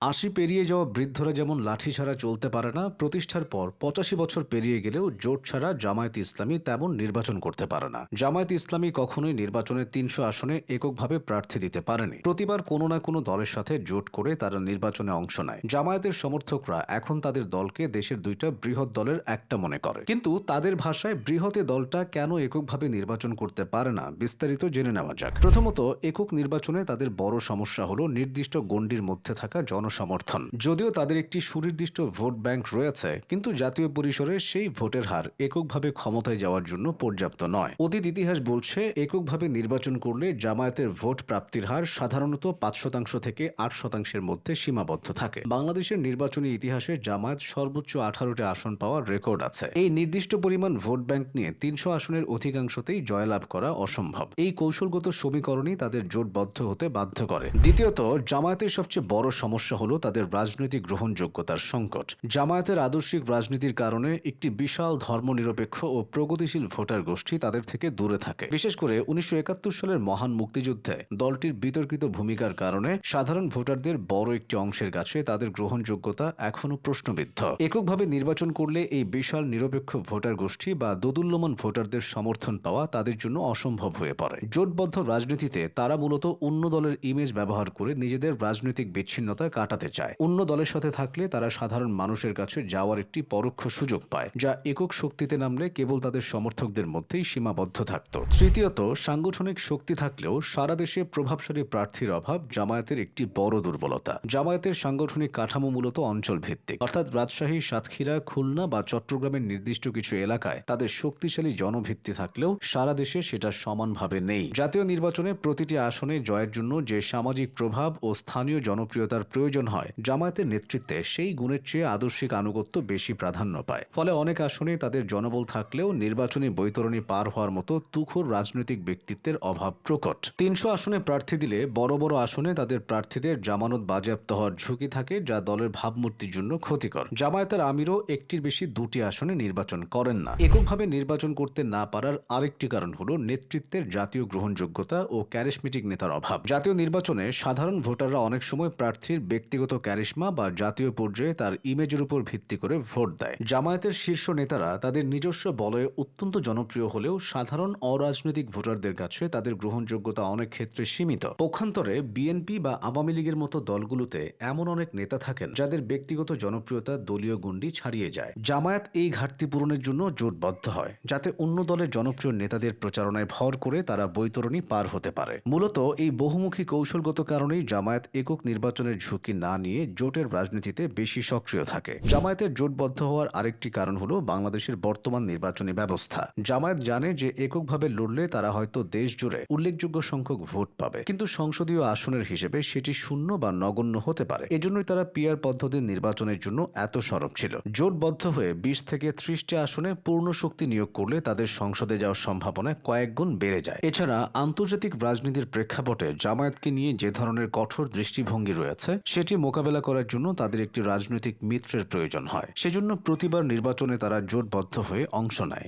আশি পেরিয়ে যাওয়া বৃদ্ধরা যেমন লাঠি ছাড়া চলতে পারে না, প্রতিষ্ঠার পর পঁচাশি বছর পেরিয়ে গেলেও জোট ছাড়া জামায়াত ইসলামী তেমন নির্বাচন করতে পারে না। জামায়াত ইসলামী কখনোই নির্বাচনে তিনশো আসনে এককভাবে প্রার্থী দিতে পারেনি। প্রতিবার কোনো না কোনো দলের সাথে জোট করে তারা নির্বাচনে অংশ নেয়। জামায়াতের সমর্থকরা এখন তাদের দলকে দেশের দুইটা বৃহৎ দলের একটা মনে করে। কিন্তু তাদের ভাষায় বৃহতে দলটা কেন এককভাবে নির্বাচন করতে পারে না, বিস্তারিত জেনে নেওয়া যাক। প্রথমত, একক নির্বাচনে তাদের বড় সমস্যা হলো নির্দিষ্ট গণ্ডির মধ্যে থাকা জনসমর্থন। যদিও তাদের একটি সুনির্দিষ্ট ভোট ব্যাংক রয়েছে, কিন্তু জাতীয় পরিসরে সেই ভোটের হার এককভাবে ক্ষমতায় যাওয়ার জন্য পর্যাপ্ত নয়। অতীত ইতিহাস বলছে, এককভাবে নির্বাচন করলে জামায়াতের ভোট প্রাপ্তির হার সাধারণত পাঁচ শতাংশ থেকে আট শতাংশের মধ্যে সীমাবদ্ধ থাকে। বাংলাদেশের নির্বাচনী ইতিহাসে জামায়াত সর্বোচ্চ আঠারোটি আসন পাওয়ার রেকর্ড আছে। এই নির্দিষ্ট পরিমাণ ভোট ব্যাংক নিয়ে তিনশো আসনের অধিকাংশতেই জয়লাভ করা অসম্ভব। এই কৌশলগত সমীকরণই তাদের জোটবদ্ধ হতে বাধ্য করে। দ্বিতীয়ত, জামায়াতের সবচেয়ে বড় সমস্যা হলো তাদের রাজনৈতিক গ্রহণযোগ্যতার সংকট। জামায়াতের আদর্শিক রাজনীতির কারণে একটি বিশাল ধর্মনিরপেক্ষ ও প্রগতিশীল ভোটার গোষ্ঠী তাদের থেকে দূরে থাকে। বিশেষ করে উনিশশো একাত্তর সালের মহান মুক্তিযুদ্ধে দলটির বিতর্কিত ভূমিকার কারণে সাধারণ ভোটারদের বড় একটি অংশের কাছে তাদের গ্রহণযোগ্যতা এখনও প্রশ্নবিদ্ধ। এককভাবে নির্বাচন করলে এই বিশাল নিরপেক্ষ ভোটার গোষ্ঠী বা দোদুল্যমান ভোটারদের সমর্থন পাওয়া তাদের জন্য অসম্ভব হয়ে পড়ে। জোটবদ্ধ রাজনীতিতে তারা মূলত অন্য দলের ইমেজ ব্যবহার করে নিজেদের রাজনৈতিক বিচ্ছিন্নতা কাটাতে চায়। অন্য দলের সাথে থাকলে তারা সাধারণ মানুষের কাছে যাওয়ার একটি পরোক্ষ সুযোগ পায়, যা একক শক্তিতে নামলে কেবল তাদের সমর্থকদের মধ্যেই সীমাবদ্ধ থাকত। তৃতীয়ত, সাংগঠনিক শক্তি থাকলেও সারা দেশে প্রভাবশালী প্রার্থীর অভাব জামায়াতের একটি বড় দুর্বলতা। জামায়াতের সাংগঠনিক কাঠামো মূলত অঞ্চল ভিত্তিক অর্থাৎ রাজশাহী, সাতক্ষীরা, খুলনা বা চট্টগ্রামের নির্দিষ্ট কিছু এলাকায় তাদের শক্তিশালী জনভিত্তি থাকলেও সারা দেশে সেটা সমানভাবে নেই। জাতীয় নির্বাচনে প্রতিটি আসনে জয়ের জন্য যে সামাজিক প্রভাব ও স্থানীয় জনপ্রিয়তার প্রয়োজন হয়। জামায়াতের নেতৃত্বে সেই গুণের চেয়ে আদর্শিক আনুগত্য বেশি প্রাধান্য পায়। ফলে অনেক আসনে তাদের জনবল থাকলেও নির্বাচনী বৈতরণী পার হওয়ার মতো তুখোর রাজনৈতিক ব্যক্তিত্বের অভাব প্রকট। তিনশো আসনে প্রার্থী দিলে বড় বড় আসনে তাদের প্রার্থীদের জামানত বাজেয়াপ্ত হওয়ার ঝুঁকি থাকে, যা দলের ভাবমূর্তির জন্য ক্ষতিকর। জামায়াতের আমিরও একটির বেশি দুটি আসনে নির্বাচন করেন না। এককভাবে নির্বাচন করতে না পারার আরেকটি কারণ হল নেতৃত্বের জাতীয় গ্রহণযোগ্যতা ও ক্যারিসমেটিক নেতার অভাব। জাতীয় নির্বাচনে সাধারণ ভোটাররা অনেক সময় প্রার্থীর ব্যক্তিগত ক্যারিশমা বা জাতীয় পর্যায়ে তার ইমেজের উপর ভিত্তি করে ভোট দেয়। জামায়াতের শীর্ষ নেতারা তাদের নিজস্ব বলয়ে অত্যন্ত জনপ্রিয় হলেও সাধারণ অরাজনৈতিক ভোটারদের কাছে তাদের গ্রহণযোগ্যতা অনেক ক্ষেত্রে সীমিত। পক্ষান্তরে বিএনপি বা আওয়ামী লীগের মতো দলগুলোতে এমন অনেক নেতা থাকেন যাদের ব্যক্তিগত জনপ্রিয়তা দলীয় গণ্ডি ছাড়িয়ে যায়। জামায়াত এই ঘাটতি পূরণের জন্য জোটবদ্ধ হয়, যাতে অন্য দলের জনপ্রিয় নেতাদের প্রচারণায় ভর করে তারা বৈতরণী পার হতে পারে। মূলত এই বহুমুখী কৌশলগত কারণেই জামায়াত একক নির্বাচনের ঝুঁকি না নিয়ে জোটের রাজনীতিতে বেশি সক্রিয় থাকে। জামায়াতের জোটবদ্ধ হওয়ার আরেকটি কারণ হলো বাংলাদেশের বর্তমান নির্বাচনী ব্যবস্থা। জামায়াত জানে যে এককভাবে লড়লে তারা হয়তো দেশ জুড়ে উল্লেখযোগ্য সংখ্যক ভোট পাবে। কিন্তু সংসদীয় আসনের হিসেবে সেটি শূন্য বা নগণ্য হতে পারে। এজন্যই তারা পিয়ার পদ্ধতির নির্বাচনের জন্য এত সরব ছিল। জোটবদ্ধ হয়ে বিশ থেকে ত্রিশটি আসনে পূর্ণ শক্তি নিয়োগ করলে তাদের সংসদে যাওয়ার সম্ভাবনা কয়েক গুণ বেড়ে যায়। এছাড়া আন্তর্জাতিক রাজনীতির প্রেক্ষাপটে জামায়াতকে নিয়ে যে ধরনের কঠোর দৃষ্টিভঙ্গি রয়েছে সেটি মোকাবেলা করার জন্য তাদের একটি রাজনৈতিক মিত্রের প্রয়োজন হয়। সেজন্য প্রতিবার নির্বাচনে তারা জোটবদ্ধ হয়ে অংশ নেয়।